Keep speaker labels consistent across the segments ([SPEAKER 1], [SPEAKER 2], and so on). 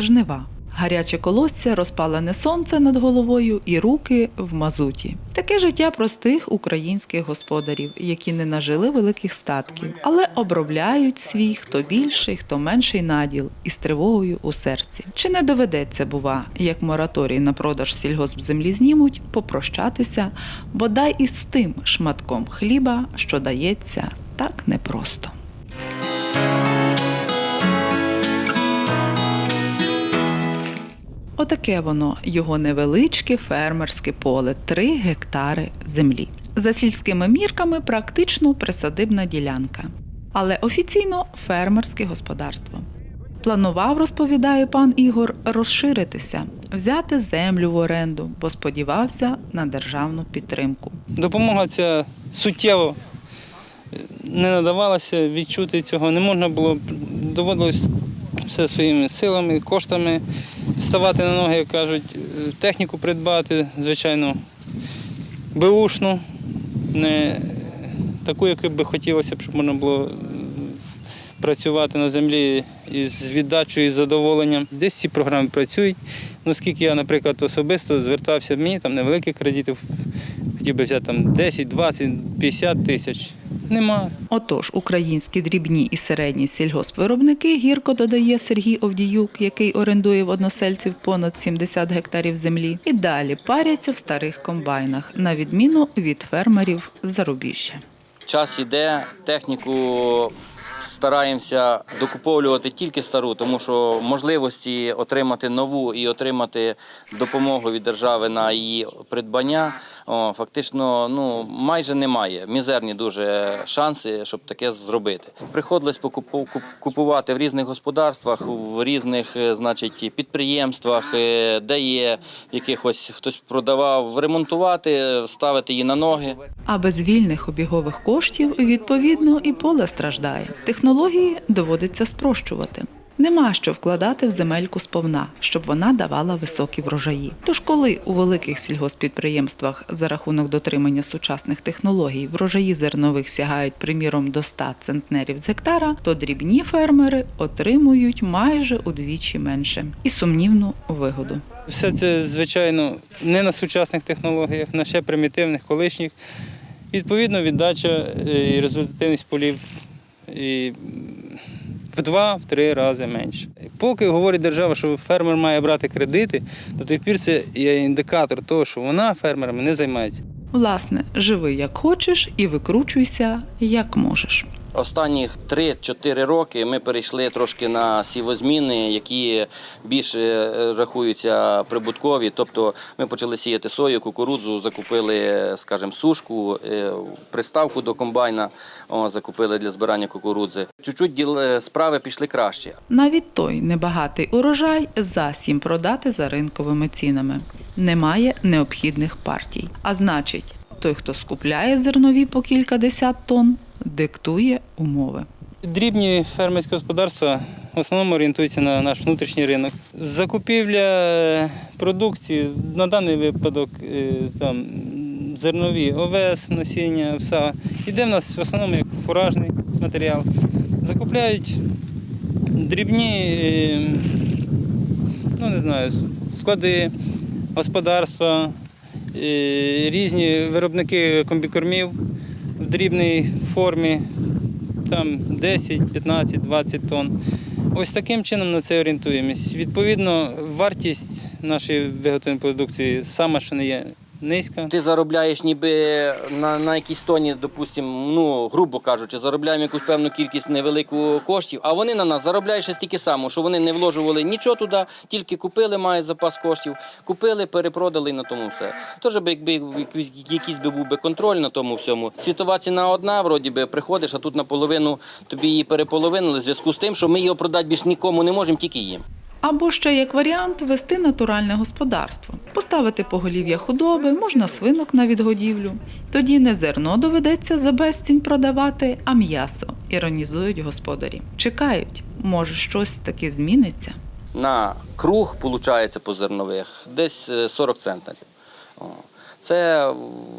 [SPEAKER 1] жнива. Гаряче колосся, розпалене сонце над головою і руки в мазуті. Таке життя простих українських господарів, які не нажили великих статків, але обробляють свій хто більший, хто менший наділ із тривогою у серці. Чи не доведеться, бува, як мораторій на продаж сільгоспземлі знімуть, попрощатися бодай із тим шматком хліба, що дається так непросто. Отаке воно його невеличке фермерське поле 3 гектари землі. За сільськими мірками практично присадибна ділянка, але офіційно фермерське господарство. Планував, розповідає пан Ігор, розширитися, взяти землю в оренду, бо сподівався на державну підтримку.
[SPEAKER 2] Допомога ця суттєво не надавалася, відчути цього не можна було. Доводилось все своїми силами, коштами ставати на ноги, як кажуть, техніку придбати, звичайно, беушну, не таку, яку би хотілося щоб можна було працювати на землі із віддачею і задоволенням. Десь ці програми працюють. Ну, скільки я, наприклад, особисто звертався, мені там невеликих кредитів, хотів би взяти там 10, 20, 50 тисяч. Нема.
[SPEAKER 1] Отож, українські дрібні і середні сільгоспвиробники гірко додає Сергій Овдіюк, який орендує в односельців понад 70 гектарів землі, і далі паряться в старих комбайнах, на відміну від фермерів з зарубіжжя.
[SPEAKER 3] Час іде, техніку стараємося докуповувати тільки стару, тому що можливості отримати нову і отримати допомогу від держави на її придбання фактично ну, майже немає. Мізерні дуже шанси, щоб таке зробити. Приходилось купувати в різних господарствах, в різних е, значить, підприємствах, е, де є якихось хтось продавав, ремонтувати, ставити її на ноги.
[SPEAKER 1] А без вільних обігових коштів, відповідно, і поле страждає. Технології доводиться спрощувати. Нема що вкладати в земельку сповна, щоб вона давала високі врожаї. Тож, коли у великих сільгоспідприємствах за рахунок дотримання сучасних технологій врожаї зернових сягають, приміром, до 100 центнерів з гектара, то дрібні фермери отримують майже удвічі менше і сумнівну вигоду.
[SPEAKER 2] Все це, звичайно, не на сучасних технологіях, на ще примітивних колишніх. Відповідно, віддача е, і результативність полів і в два-три рази менше. Поки говорить держава, що фермер має брати кредити, до тих пір це є індикатор того, що вона фермерами не займається.
[SPEAKER 1] Власне, живи як хочеш і викручуйся як можеш.
[SPEAKER 3] Останніх 3-4 роки ми перейшли трошки на сівозміни, які більше е, рахуються прибуткові. Тобто ми почали сіяти сою, кукурудзу, закупили, скажімо, сушку, е, приставку до комбайна, о, закупили для збирання кукурудзи. Чуть-чуть е, справи пішли краще.
[SPEAKER 1] Навіть той небагатий урожай засім продати за ринковими цінами. Немає необхідних партій. А значить, той, хто скупляє зернові по кількадесят тонн, диктує умови.
[SPEAKER 2] Дрібні фермерські господарства в основному орієнтуються на наш внутрішній ринок. Закупівля е, продукції на даний випадок е, там, зернові, овес, насіння, все. Іде в нас в основному як фуражний матеріал. Закупляють дрібні, е, ну не знаю, склади, господарства, різні виробники комбікормів в дрібній формі там 10, 15, 20 тонн. Ось таким чином на це орієнтуємось. Відповідно, вартість нашої виготовленої продукції саме що не є низька.
[SPEAKER 3] Ти заробляєш ніби на, на якійсь тоні, допустимо, ну, грубо кажучи, заробляємо якусь певну кількість невелику коштів, а вони на нас заробляють ще стільки само, що вони не вложували нічого туди, тільки купили, мають запас коштів, купили, перепродали і на тому все. Тож би якби якийсь би був би контроль на тому всьому. Світова ціна одна, вроді би, приходиш, а тут наполовину тобі її переполовинили в зв'язку з тим, що ми його продати більш нікому не можемо, тільки їм.
[SPEAKER 1] Або ще як варіант вести натуральне господарство, поставити поголів'я худоби, можна свинок на відгодівлю. Тоді не зерно доведеться за безцінь продавати, а м'ясо. Іронізують господарі. Чекають, може щось таки зміниться.
[SPEAKER 3] На круг, виходить, по зернових, десь е, 40 центнерів. Це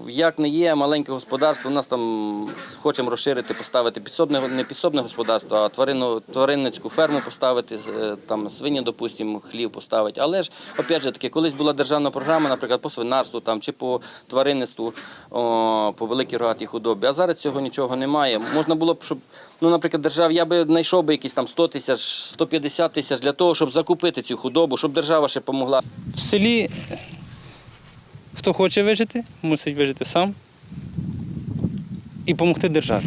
[SPEAKER 3] як не є маленьке господарство. У нас там хочемо розширити, поставити підсобне, не підсобне господарство, а тварину, тваринницьку ферму поставити, е, там свині, допустимо, хлів поставити. Але ж, опять же таки, колись була державна програма, наприклад, по свинарству там, чи по тваринництву, о, по великій рогатій худобі. А зараз цього нічого немає. Можна було б, щоб, ну, наприклад, держава, я би знайшов би якісь там 100 тисяч, 150 тисяч для того, щоб закупити цю худобу, щоб держава ще допомогла.
[SPEAKER 2] В селі хто хоче вижити, мусить вижити сам і допомогти державі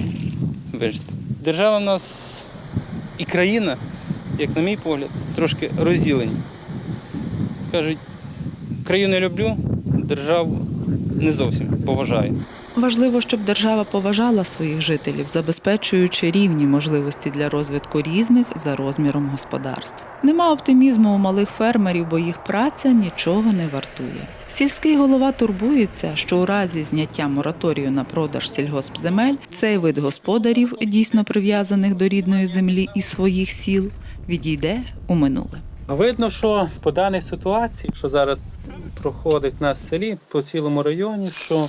[SPEAKER 2] вижити. Держава в нас і країна, як на мій погляд, трошки розділені. Кажуть, країну люблю, державу не зовсім поважаю.
[SPEAKER 1] Важливо, щоб держава поважала своїх жителів, забезпечуючи рівні можливості для розвитку різних за розміром господарств. Нема оптимізму у малих фермерів, бо їх праця нічого не вартує. Сільський голова турбується, що у разі зняття мораторію на продаж сільгоспземель цей вид господарів, дійсно прив'язаних до рідної землі і своїх сіл, відійде у минуле.
[SPEAKER 4] Видно, що по даній ситуації, що зараз проходить на селі по цілому районі, що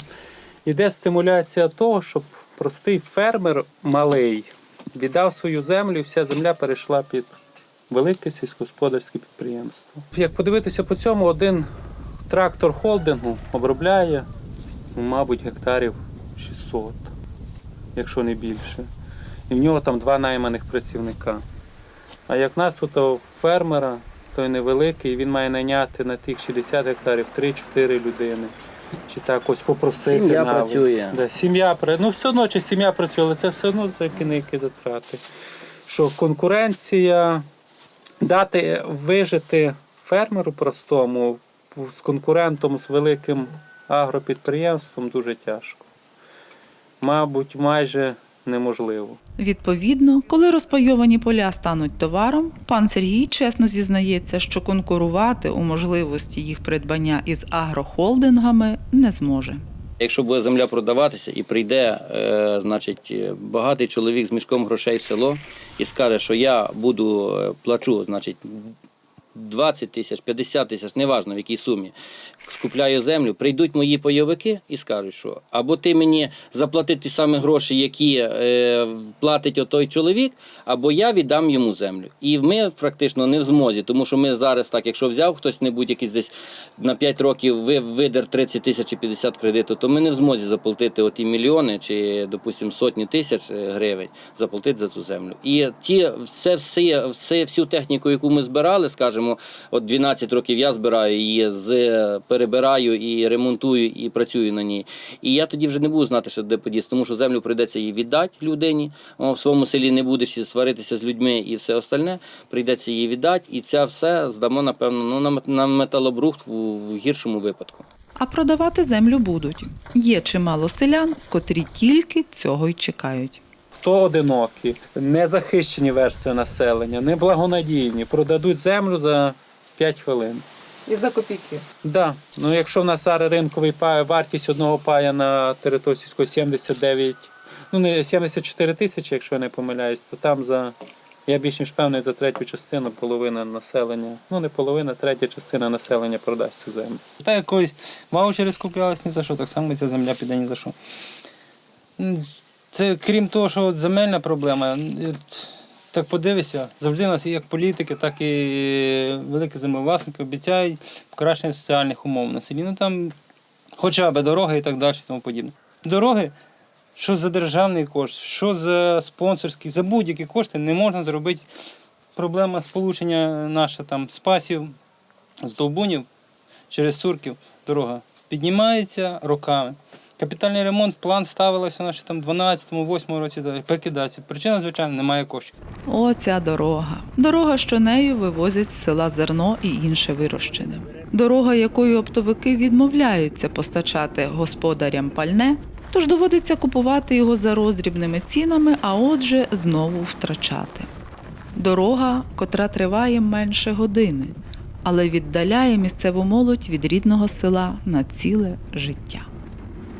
[SPEAKER 4] йде стимуляція того, щоб простий фермер малий віддав свою землю, і вся земля перейшла під велике сільськогосподарське підприємство. Як подивитися по цьому, один трактор холдингу обробляє, ну, мабуть, гектарів 600, якщо не більше. І в нього там два найманих працівника. А як нас тут у фермера, той невеликий, він має найняти на тих 60 гектарів 3-4 людини. Чи так ось попросити.
[SPEAKER 3] Сім'я
[SPEAKER 4] навіть.
[SPEAKER 3] працює.
[SPEAKER 4] Да, сім'я Ну все одно чи сім'я працює, але це все одно за які затрати. Що конкуренція дати вижити фермеру простому з конкурентом з великим агропідприємством дуже тяжко. Мабуть, майже неможливо.
[SPEAKER 1] Відповідно, коли розпайовані поля стануть товаром, пан Сергій чесно зізнається, що конкурувати у можливості їх придбання із агрохолдингами не зможе.
[SPEAKER 3] Якщо буде земля продаватися і прийде, е, значить, багатий чоловік з мішком грошей в село і скаже, що я буду е, плачу, значить, 20 тисяч, 50 тисяч, неважно в якій сумі, скупляю землю, прийдуть мої пайовики і скажуть, що або ти мені заплати ті самі гроші, які е, платить отой чоловік, або я віддам йому землю. І ми практично не в змозі, тому що ми зараз, так, якщо взяв хтось небудь якийсь десь на 5 років ви- видер 30 тисяч чи 50 кредиту, то ми не в змозі заплатити оті мільйони чи, допустимо, сотні тисяч е, гривень заплатити за цю землю. І ті, все, все, все, всю техніку, яку ми збирали, скажімо, от 12 років я збираю її, з, перебираю і ремонтую, і працюю на ній. І я тоді вже не буду знати, що де подіти, тому що землю прийдеться її віддати людині. О, в своєму селі не будеш сваритися з людьми і все остальне. Прийдеться її віддати, і це все здамо, напевно, ну, на мет- металобрухт в, в гіршому випадку.
[SPEAKER 1] А продавати землю будуть. Є чимало селян, котрі тільки цього й чекають.
[SPEAKER 4] Хто одинокі, незахищені верстви населення, неблагонадійні, продадуть землю за 5 хвилин.
[SPEAKER 1] І за копійки.
[SPEAKER 4] Да. Ну, якщо в нас зараз ринковий пай, вартість одного пая на території сільської 79, ну не 74 тисячі, якщо я не помиляюсь, то там за, я більш ніж певний, за третю частину половина населення, ну не половина, третя частина населення продасть цю землю.
[SPEAKER 2] Та якось ваучери скуплялись ні за що, так само ця земля піде ні за що. Це крім того, що от земельна проблема, от так подивися, завжди нас як політики, так і великі землевласники обіцяють покращення соціальних умов на селі. Ну там хоча б дороги і так далі, і тому подібне. Дороги, що за державний кошт, що за спонсорські, за будь-які кошти не можна зробити. Проблема сполучення наша там спасів з Долбунів через Цурків дорога піднімається роками. Капітальний ремонт, план ставилося вона ще там 12-8 році далі. Причина, звичайно, немає коштів.
[SPEAKER 1] О, ця дорога. Дорога, що нею вивозять з села зерно і інше вирощене. Дорога, якою оптовики відмовляються постачати господарям пальне, тож доводиться купувати його за роздрібними цінами, а отже, знову втрачати. Дорога, котра триває менше години, але віддаляє місцеву молодь від рідного села на ціле життя.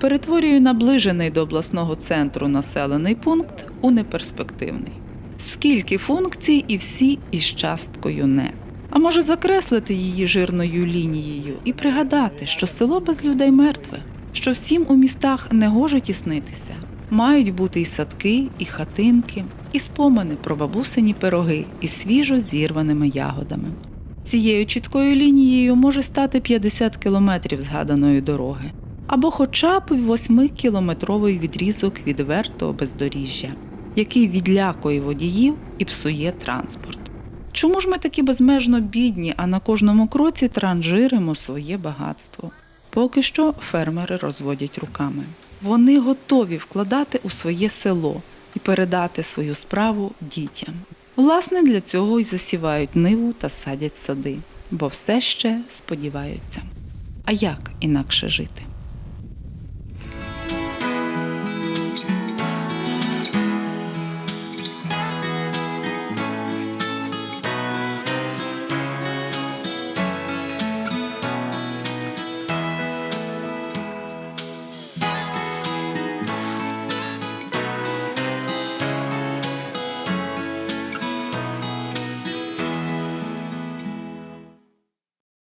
[SPEAKER 1] Перетворює наближений до обласного центру населений пункт у неперспективний. Скільки функцій і всі із часткою не. А може закреслити її жирною лінією і пригадати, що село без людей мертве. що всім у містах не гоже тіснитися. Мають бути і садки, і хатинки, і спомини про бабусині пироги із свіжо зірваними ягодами. Цією чіткою лінією може стати 50 кілометрів згаданої дороги, або хоча б 8-кілометровий відрізок відвертого бездоріжжя, який відлякує водіїв і псує транспорт. Чому ж ми такі безмежно бідні, а на кожному кроці транжиримо своє багатство? Поки що фермери розводять руками. Вони готові вкладати у своє село і передати свою справу дітям. Власне, для цього й засівають ниву та садять сади, бо все ще сподіваються. А як інакше жити?